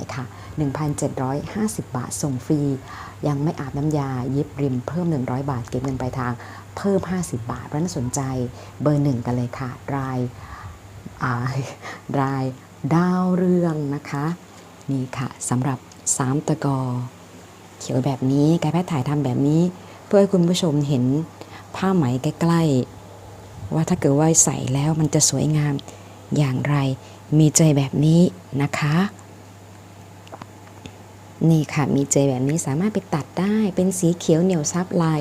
ายค่ะ 1,750 บาทส่งฟรี ยังไม่อาบน้ำยาเยิบริมเพิ่ม 100 บาท เก็บเงินปลายทางเพิ่ม 50 บาทเพราะนั้นสนใจเบอร์หนึ่งกันเลยค่ะ รายรายดาวเรืองนะคะ นี่ค่ะสำหรับสามตะกอ เขียวแบบนี้กายแพทย์ถ่ายทำแบบนี้ เพื่อให้คุณผู้ชมเห็นผ้าไหมใกล้ๆ ว่าถ้าเกิดว่าใส่แล้วมันจะสวยงามอย่างไรมีเจแบบนี้นะคะ นี่ค่ะมีเจแบบนี้สามารถไปตัดได้เป็นสีเขียวเหนียวซับลาย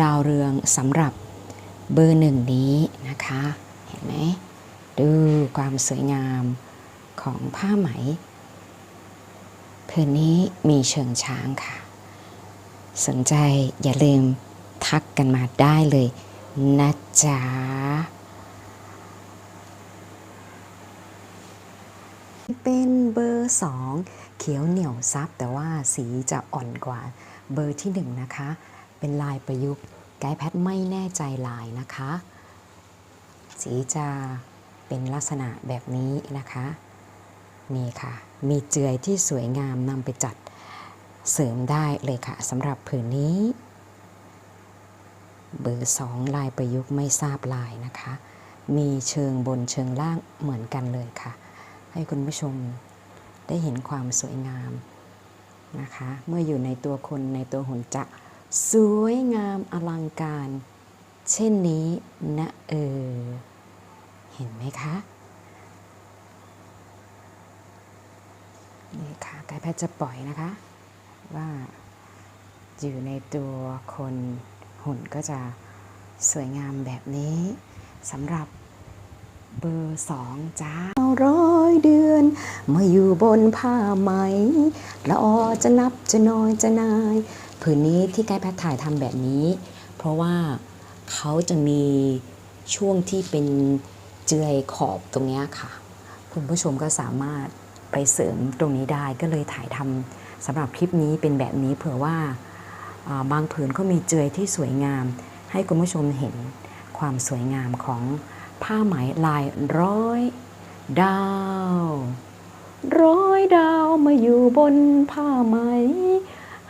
ดาวเรืองสำหรับเบอร์หนึ่งนี้นะคะ เห็นไหมดูความสวยงามของผ้าไหมผืนนี้มีเชิงช้างค่ะ สนใจอย่าลืมทักกันมาได้เลยนะจ๊ะ เป็นเบอร์ 2 เขียวเหนียวซับ แต่ว่าสีจะอ่อนกว่าเบอร์ที่ 1 นะคะ เป็นลายประยุกต์ไกด์แพทไม่แน่ใจลายนะคะ สีจะเป็นลักษณะแบบนี้นะคะ นี่ค่ะ มีเจือยที่สวยงามนำไปจัดเสริมได้เลยค่ะสำหรับผืนนี้ เบอร์ 2 ลายประยุกต์ไม่ทราบลายนะคะ มีเชิงบนเชิงล่างเหมือนกันเลยค่ะ ให้คุณผู้ชมได้เห็นความสวยงามนะคะ เมื่ออยู่ในตัวคนในตัวหุ่นจะสวยงามอลังการ เช่นนี้นะเออ เห็นไหมคะนี่ค่ะกด์แพทย์จะปล่อยนะคะ ว่าอยู่ในตัวคนหุ่นก็จะสวยงามแบบนี้สำหรับ เบอร์สองจ้าร้อยเดือนมาอยู่บนผ้าไหมละออจะนับจะน้อยจะนาย ผืนนี้ที่ไกด์แพทย์ถ่ายทำแบบนี้ เพราะว่าเขาจะมีช่วงที่เป็นเจือยขอบตรงนี้ค่ะ คุณผู้ชมก็สามารถไปเสริมตรงนี้ได้ก็เลยถ่ายทำสำหรับคลิปนี้เป็นแบบนี้เผื่อว่าบางผืนเขามีเจือยที่สวยงาม ให้คุณผู้ชมเห็นความสวยงามของ ผ้าไหมลายร้อย ดาว ร้อยดาวมาอยู่บนผ้าไหม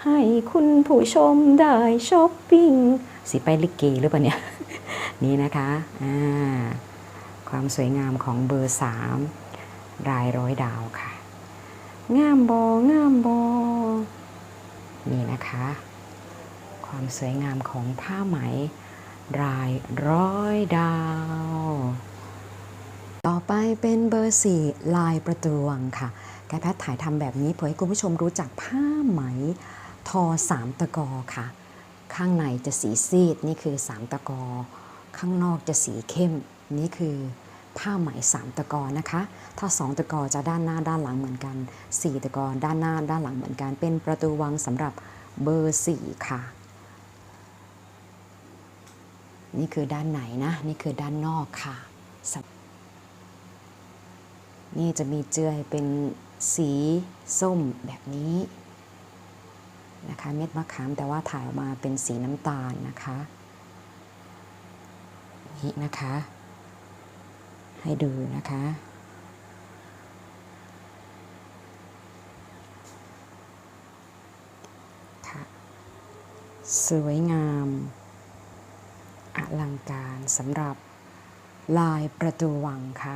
ให้คุณผู้ชมได้ช้อปปิ้งสิไปลิเกหรือเปล่าเนี่ย นี่นะคะอ่าความสวยงามของเบอร์สามรายร้อยดาวค่ะ งามบองามบอนี่นะคะ ความสวยงามของผ้าไหม รายร้อยดาว ต่อไปเป็นเบอร์สี่ลายประตูวงค่ะแกแพทย์ถ่ายทำแบบนี้เพื่อให้คุณผู้ชมรู้จักผ้าไหมทอสามตะกอค่ะ ข้างในจะสีซีดนี่คือสามตะกอ ข้างนอกจะสีเข้ม นี่คือผ้าไหมสามตะกอนะคะ ถ้าสองตะกอจะด้านหน้าด้านหลังเหมือนกันสี่ตะกอด้านหน้าด้านหลังเหมือนกัน เป็นประตูวังสำหรับเบอร์สี่ค่ะ นี่คือด้านไหนนะ นี่คือด้านนอกค่ะ นี่จะมีเจือเป็นสีส้มแบบนี้นะคะเม็ดมะขามแต่ว่าถ่ายออกมาเป็นสีน้ำตาลนะคะนี่นะคะ ให้ดูนะคะ ค่ะ สวยงาม อลังการสำหรับลายประตูวังค่ะ